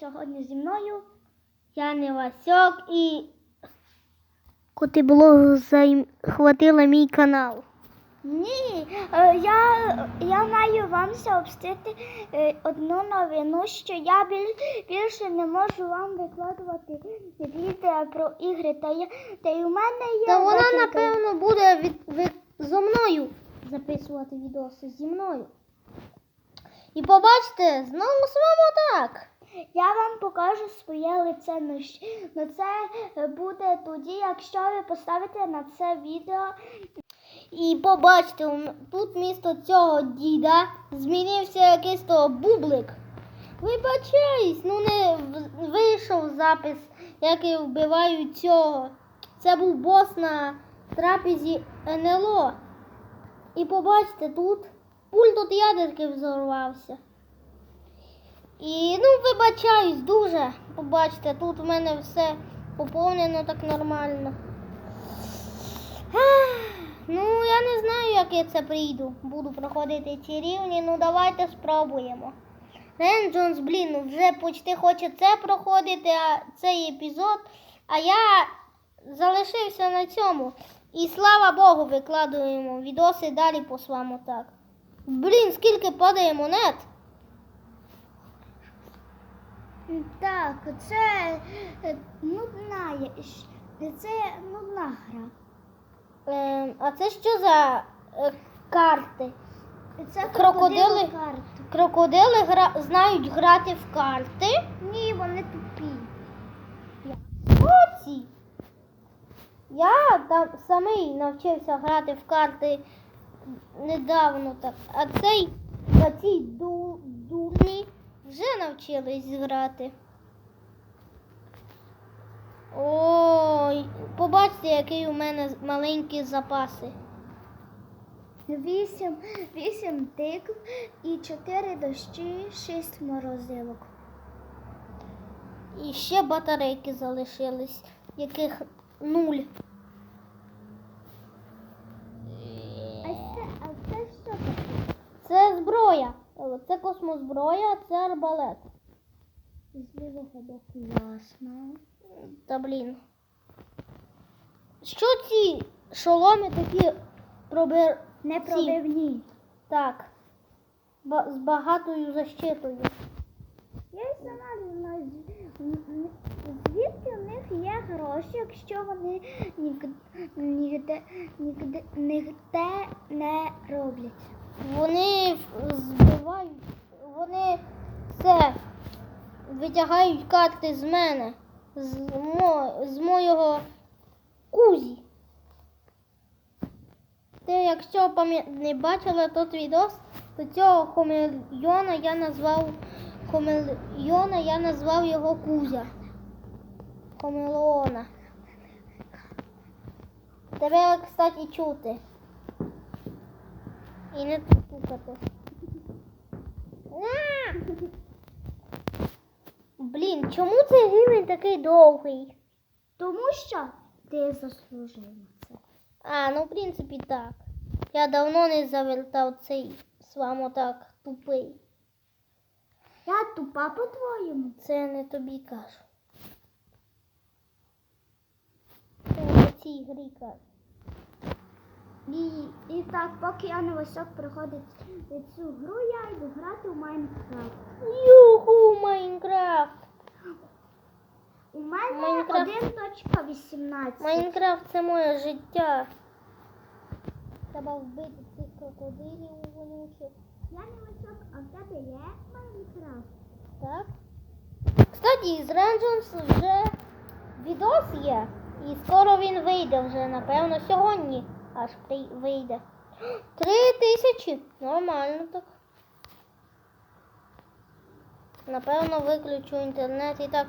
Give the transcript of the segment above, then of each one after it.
Сьогодні зі мною. Я не Васьок і коти блог захватила мій канал. Ні, е, я, я маю вам сообщити е, одну новину, що я більше не можу вам викладувати відео про ігри. Та, я, та й у мене є. Та вона, декілька- напевно, буде від, від, зо мною записувати відоси зі мною. І побачите, знову з вами так. Я вам покажу своє лице. Ну, це е, буде тоді, якщо ви поставите на це відео. І побачите, тут місто цього діда змінився якийсь то бублик. Вибачаюсь, ну не вийшов запис, як і вбивають цього. Це був бос на трапезі НЛО. І побачите, тут пульт від ядерки взорвався. І ну вибачаюсь дуже. Побачите, тут в мене все поповнено так нормально. Ну, я не знаю, як я це прийду. Буду проходити ці рівні. Ну давайте спробуємо. Рен Джонс, блін, ну вже почти хоче це проходити, а цей епізод. А я залишився на цьому. І слава Богу, викладуємо відоси далі по своєму так. Блін, скільки падає монет? Так, це е, нудна, це нудна гра. Е, а це що за е, карти? Це Крокодили? карти. Крокодили гра... знають грати в карти. Ні, вони тупі. Оці. Я там самий навчився грати в карти недавно так. А цей а ці ду, дурні вже навчились грати. Ой, побачите, які у мене маленькі запаси. Вісім, вісім тикв і чотири дощі, шість морозилок. І ще батарейки залишились, яких нуль. А це, а це що таке? Це зброя. Е, Це космозброя, це арбалет. З лівого боку ясно. Та блін. Що ці шоломи такі пробир... Не Ці. Так. Ба- з багатою защитою. Я й сама не знаю, звідки в них є гроші, якщо вони ніг- нігде, нігде, нігде не роблять. Вони збивають, вони це витягають карти з мене, з, мо, з моєго кузі. Ти, якщо не бачила тот відос, то цього хомельйона я назвав хомельйона я назвав його Кузя. Хомелеона. Тебе, кстати, чути. І не стукати. А! Блін, чому цей рівень такий довгий? Тому що ти заслужив на це. А, ну в принципі так. Я давно не завертав цей свам так тупий. Я тупа по-твоєму. Це не тобі кажу. Це в цій грі кажу. І, і так, поки я Васьок проходить цю гру, я йду грати у Майнкрафт. Юху, Майнкрафт! У мене Майнкрафт. 1.18. Майнкрафт це моє життя. Треба вбити цих крокодилів вонючих. Я не Васьок, а в тебе є Майнкрафт? Так. Кстати, з Ренджонс вже відос є. І скоро він вийде вже, напевно, сьогодні аж вийде. Три тисячі. Нормально так. Напевно, виключу інтернет і так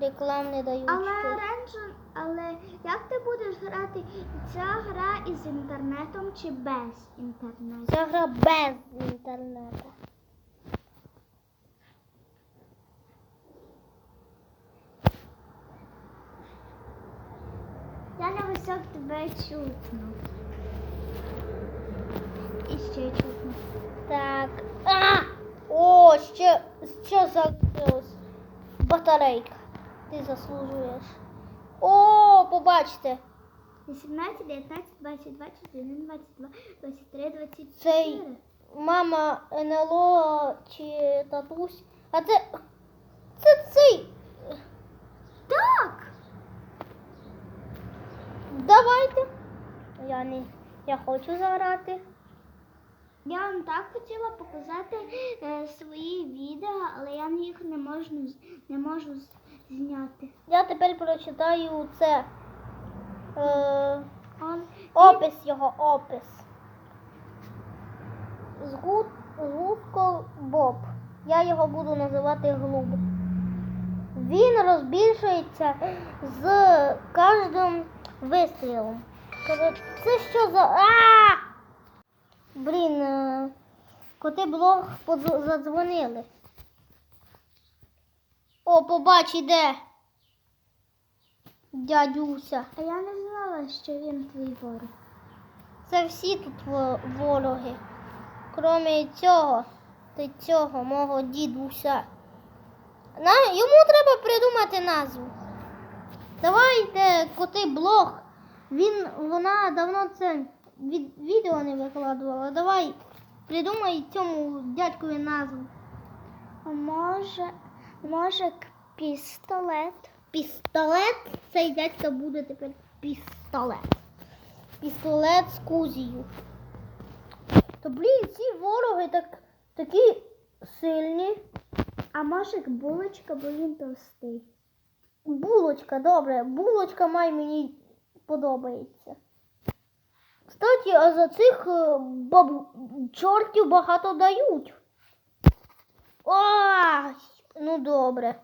реклам не дають. Але. Ренджон, але як ти будеш грати? Ця гра із інтернетом чи без інтернету? Ця гра без інтернету. Я не Васьок тебе чутно. І ще чутно. Так. А! О, ще що залишилось? батарейка. Ти заслужуєш. О, побачите, 18, 19, 20, 21, 22, 23, 24. цей мама НЛО чи татусь. А це. Це цей. Так! Давайте. Я не. Я хочу заграти. Я вам так хотіла показати е, свої відео, але я їх не можу, не можу зняти. Я тепер прочитаю це. Е, Он, опис його опис. Згуд, згудко Боб. Я його буду називати Глуб. Він розбільшується з кожним вистрілом. Коротше, Це що за. А! Блін, е, коти блог задзвонили. О, побач, іде. Дядюся. а я не знала, що він твій ворог. Це всі тут вороги. Крім цього та цього мого дідуся. На, йому треба придумати назву. Давайте коти блог. Він, вона давно це від, відео не викладувала. Давай придумай цьому дядькові назву. А може, може пістолет? Пістолет. Цей дядька буде тепер пістолет. Пістолет з кузією. Та блін, ці вороги так, такі сильні. А може булочка, бо він товстий. Булочка, добре, булочка май мені подобається. Кстати, а за цих е, баб... чортів багато дають. Ой, ну добре.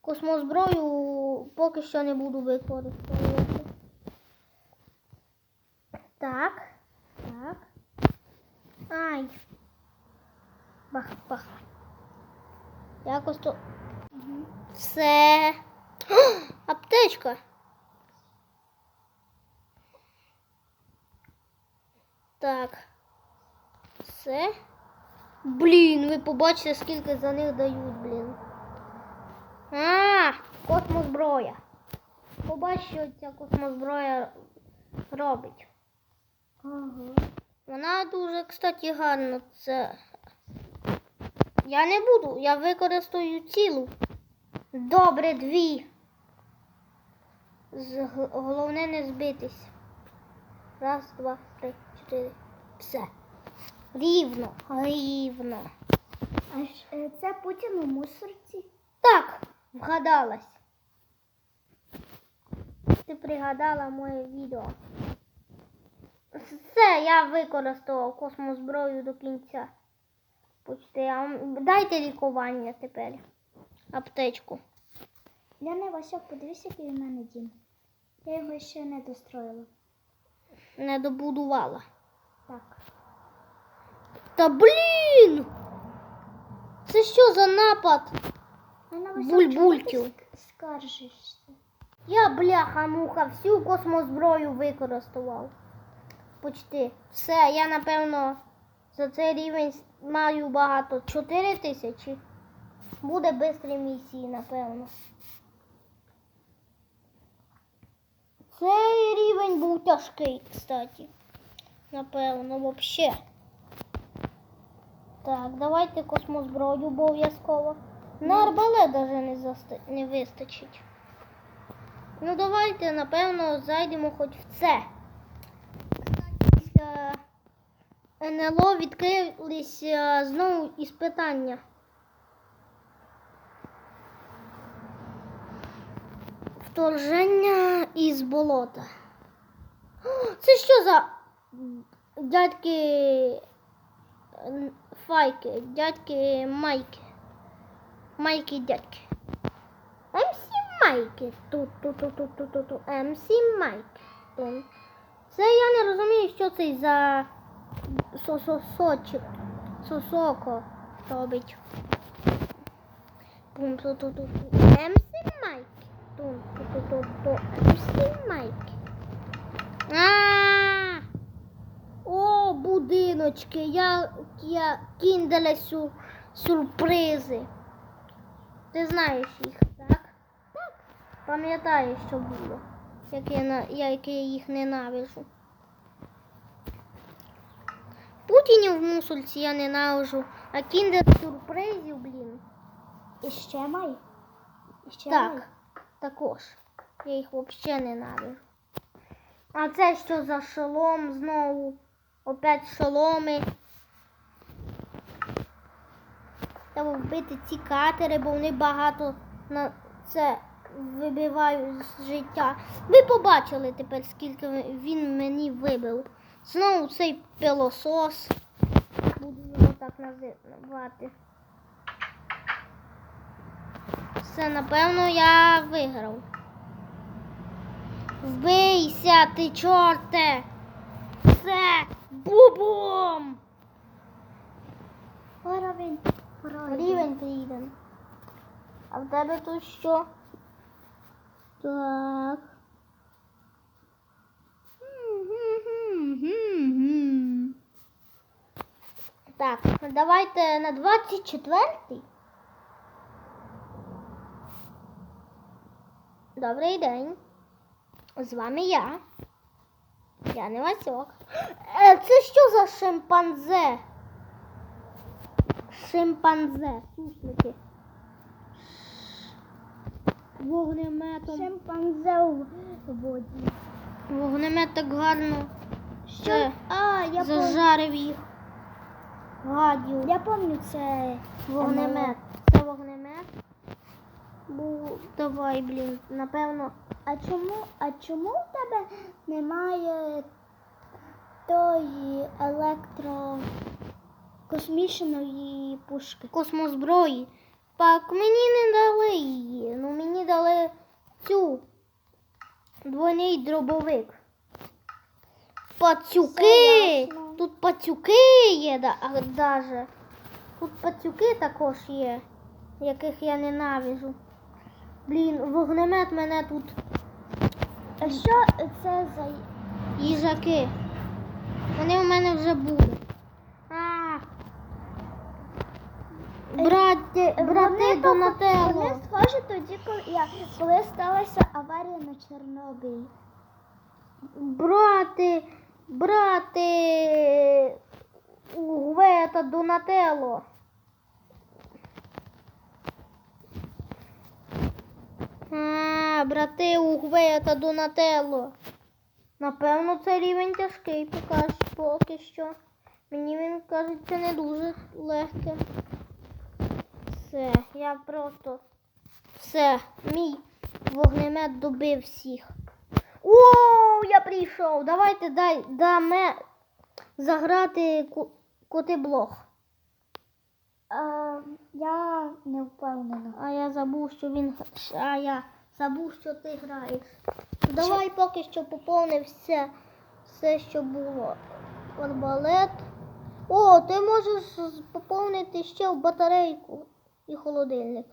Космозброю поки що не буду використовувати. Так, так. Ай. Бах-бах. Якось то. Все. О, аптечка. Так. Все. Блін, ви побачите, скільки за них дають, блін. А, космозброя. Побач, що ця космозброя робить. Ага. Вона дуже, кстати, гарна. Це. Я не буду, я використаю цілу. Добре, дві. Головне не збитись. Раз, два, три, чотири. Все. Рівно, рівно. А е, це Путін у мусорці? Так, вгадалась. Ти пригадала моє відео. Все, я використала космозброю до кінця. Почти. А Дайте лікування тепер. Аптечку. Я не Васьок, подивися, який в мене дім. Я його ще не достроїла. Не добудувала. Так. Та блін! Це що за напад? Бульбульків. скаржишся? Я бляха-муха, всю космозброю використував. Почти. Все, я напевно за цей рівень маю багато. Чотири тисячі. Буде бистрі місії, напевно. Цей рівень був тяжкий, кстати. Напевно, вообще. Так, давайте космозброю обов'язково. На арбалет даже не, заста... не вистачить. Ну давайте, напевно, зайдемо хоч в це. Після НЛО відкрилися знову іспитання. Вторження із болота. Це що за дядьки файки, дядьки майки? Майки дядьки. МС Майки. Тут, тут, тут, тут, тут, тут, тут. МС Майки. Тут. Це я не розумію, що це за сососочок. Сосоко робить. Пум, ту, ту, ту, ту. МС. Ту, ту, ту, ту. МС Майки. А! О, будиночки. Я, я кінделесю сюрпризи. Ти знаєш їх, так? Так. Пам'ятаєш, що було, як я, на- як я їх ненавижу. Путінів в мусульці я ненавижу, а кіндер сюрпризів, блін. І ще май. І ще май. Так, також. Я їх взагалі ненавижу. А це що за шолом знову? Опять шоломи. Треба вбити ці катери, бо вони багато на це вибивають з життя. Ви побачили тепер, скільки він мені вибив. Знову цей пилосос. Буду його так називати. Все, напевно, я виграв. Вбийся, ти чорте! Все, бубом! Уровень. Рівень прийден. А в тебе тут що? Так. Так, давайте на 24-й. Добрий день. З вами я. Я не Васьок. Е, це що за шимпанзе? Шимпанзе. Суслики. Вогнеметом. Шимпанзе у воді. Вогнемет так гарно. Ще А, я зажарив їх. Гадів. Я пам'ятаю це Вогнемет. Це вогнемет. Був. Давай, блін, напевно. А чому, а чому в тебе немає тої електро космічної пушки? Космозброї. Так, мені не дали її. Ну мені дали цю двойний дробовик. Пацюки! Тут пацюки є, даже. Тут пацюки також є, яких я ненавижу. Блін, вогнемет мене тут А що це за їжаки. Вони у мене вже були. А. Брати, брати Донателло. Вони схожі тоді, коли, я, коли сталася аварія на Чорнобилі. Брати, брати Угве та Донателло. А, брати Угве та Донателло. Напевно, це рівень тяжкий покаж поки що. Мені він кажеться не дуже легким. Все, я просто все, мій вогнемет добив всіх. О, я прийшов. Давайте дай даме заграти коти блох. А, я не впевнена. А я забув, що він а я забув, що ти граєш. Давай поки що поповни все, все, що було. Арбалет. О, ти можеш поповнити ще в батарейку і холодильник.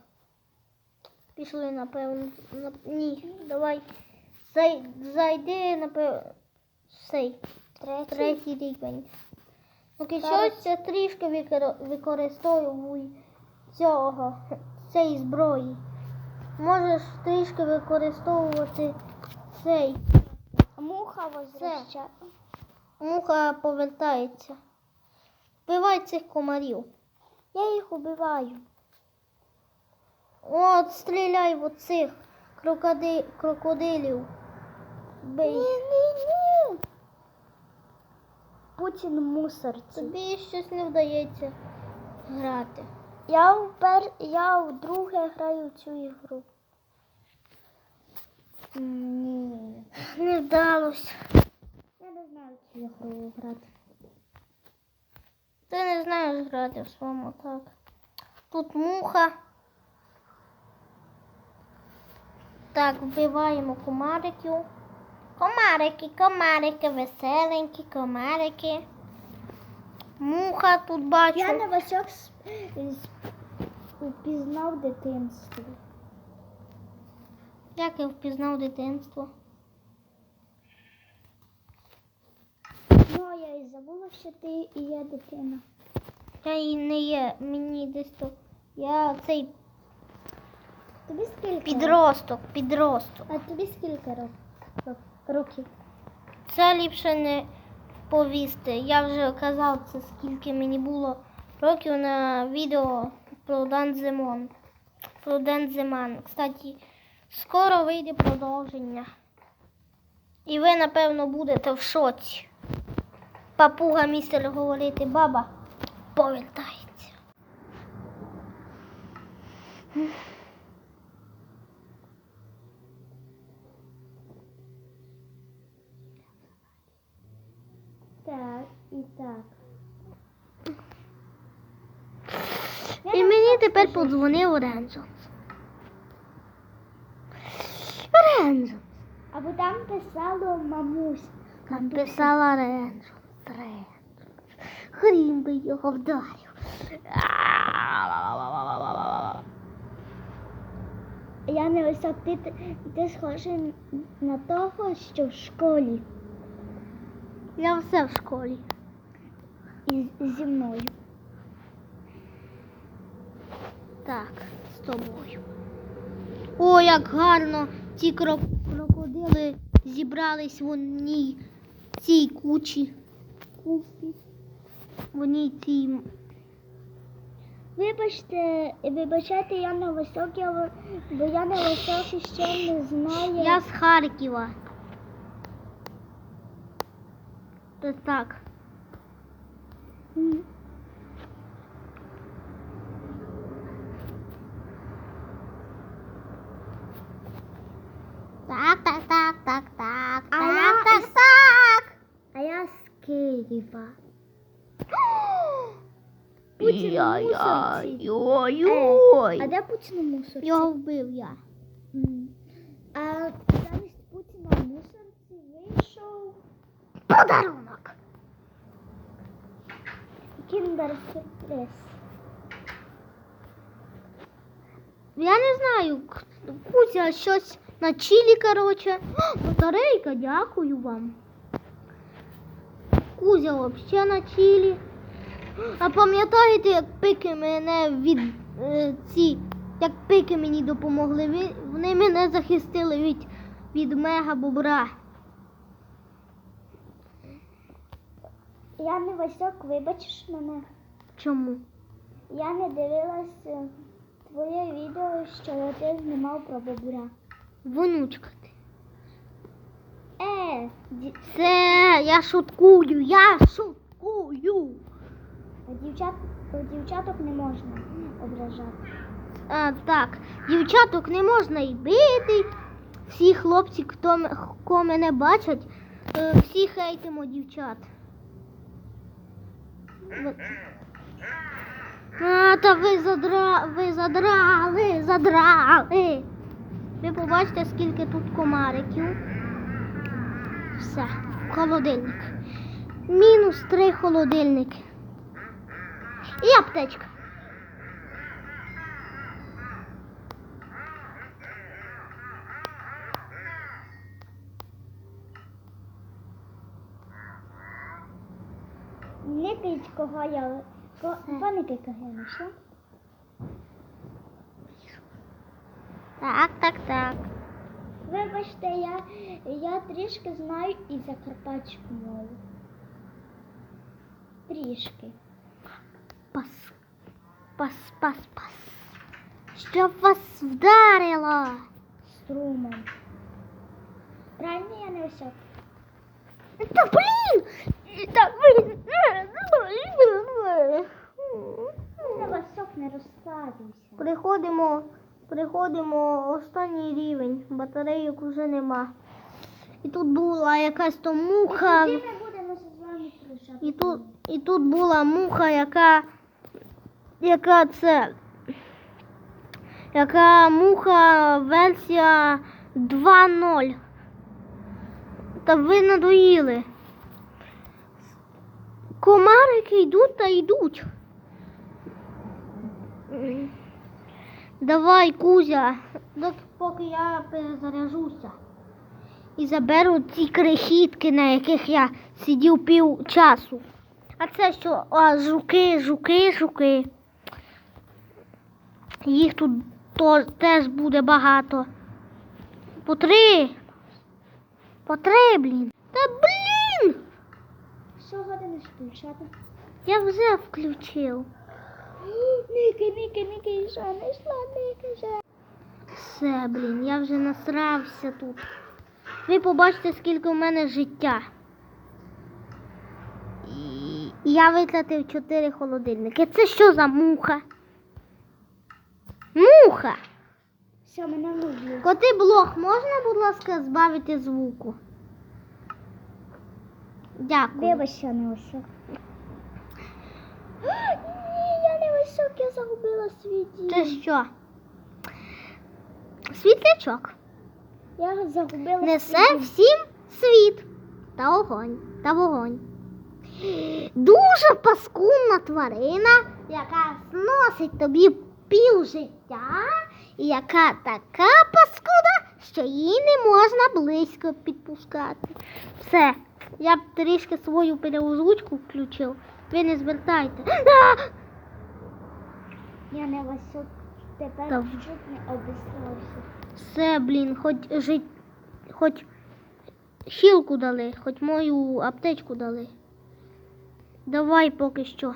Пішли, напевно. На- Ні, давай. Зай... Зайди, напевно. Цей. Третій. Третій рівень. Поки що це трішки викор- використовуй цього, цієї зброї. Можеш трішки використовувати цей. Муха возвращає. Муха повертається. Вбивай цих комарів. Я їх убиваю. От стріляй в оцих крокоди... крокодилів. Бий. Ні, ні, ні. Путін мусорці. Тобі щось не вдається грати. Я впер... я вдруге граю в цю ігру. Ні. Не вдалося. Я не знаю цю ігру грати. Ти не знаєш грати в своєму так. Тут муха. Так, вбиваємо комариків. Комарики, комарики, веселенькі, комарики. Муха тут бачу. Я на с- с- дитинство. Як я впізнав дитинство? Ну, я і забула, що ти і я дитина. Я і не є, мені десь то. Я цей Тобі скільки? підросток, підросток. А тобі скільки рок- років? Це ліпше не повісти. Я вже казав це, скільки мені було років на відео про Данзимон. Про Дензиман. Кстати, скоро вийде продовження. І ви, напевно, будете в шоці. Папуга містер говорити, баба повертається. Так, і так. І мені тепер подзвонив Рензонс. Рензонс. Або там писало мамусь. Написала Рензонс. Рензонс. Хрім би його вдарив. Я не так, ти, ти схожий на того, що в школі Я все в школі. і зі мною. Так, з тобою. О, як гарно ці крок- крокодили зібрались в одній цій кучі. Купі. В одній цій. Вибачте, вибачайте, я не високий, бо я не високий, ще не знаю. Я з Харкова. То так. М. Так, так, так, так, так, А так, я так, із- так. А я з Києва. Путін в мусорці. Ой-ой-ой. А де Путін у мусорці? Його вбив я. М. А замість Путіна в мусорці вийшов Подарунок. кіндер-сюрприз. Я не знаю, Кузя щось на чилі, короче. Батарейка, дякую вам. Кузя взагалі на чилі. А пам'ятаєте, як пики мене від е, ці, як пики мені допомогли? Вони мене захистили від, від мега бобра. Я не висок, вибачиш мене. Чому? Я не дивилася твоє відео, що ти знімав про бобура. Вонучка ти. Е, ді- Це я шуткую, я шуткую. дівчат, дівчаток не можна ображати. А, так, дівчаток не можна і бити. Всі хлопці, хто, м- хто мене бачать, е, всі хейтимо дівчат. Ви- А, та ви задра... ви задрали, задрали. Ви побачите, скільки тут комариків. Все, холодильник. Мінус три холодильники. І аптечка. Не піть кого я. Кого вийшла. Так, так, так. Вибачте, я, я трішки знаю і закарпатську мову. Трішки. Пас. Пас, пас, пас. Щоб вас вдарило. Струмом. Правильно я не висок? Та блін! Та блін! Висок, не розсадуйся. Приходимо, приходимо останній рівень. Батарейок вже нема. І тут була якась то муха. Ми будемо з вами. І тут, і тут була муха, яка, яка це, яка муха версія 2.0. Та ви надоїли. Комарики йдуть та йдуть. Давай, Кузя, поки я перезаряжуся. І заберу ці крихітки, на яких я сидів пів часу. А це що? А, жуки, жуки, жуки. Їх тут теж буде багато. По три. По три, блін. Та блін! Включати? Я вже включив. Ники, ники, ники, що не йшла, ники вже. Все, блін, я вже насрався тут. Ви побачите, скільки у мене життя. І я витратив 4 холодильники. Це що за муха? Муха! Все, мене. Коти блог, можна, будь ласка, збавити звуку? Дякую. Вибач, що не висок. Ні, я не висок, я загубила свій дім. Це що? Світлячок. Я загубила Несе свій дім. всім світ та огонь та вогонь. Дуже паскудна тварина, яка зносить тобі пів життя, і яка така паскуда, що її не можна близько підпускати. Все, я б трішки свою переозвучку включив. Ви не звертайте. Я не висок. Тепер Та- чуть не обіслався. Все, блін, хоч жить, хоч хілку дали, хоч мою аптечку дали. Давай поки що.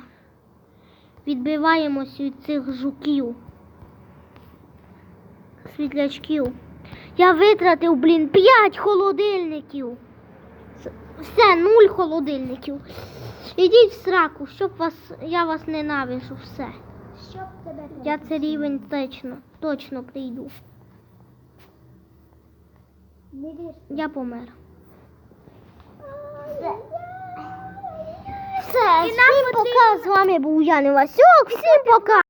Відбиваємось від цих жуків. Світлячків. Я витратив, блін, 5 холодильників. Все, нуль холодильників. Ідіть в сраку, щоб вас, я вас ненавижу, все. Щоб тебе Я це рівень точно, точно прийду. Не. Я помер. Все. Все, всім пока. З вами був Ян Васюк. Всім пока.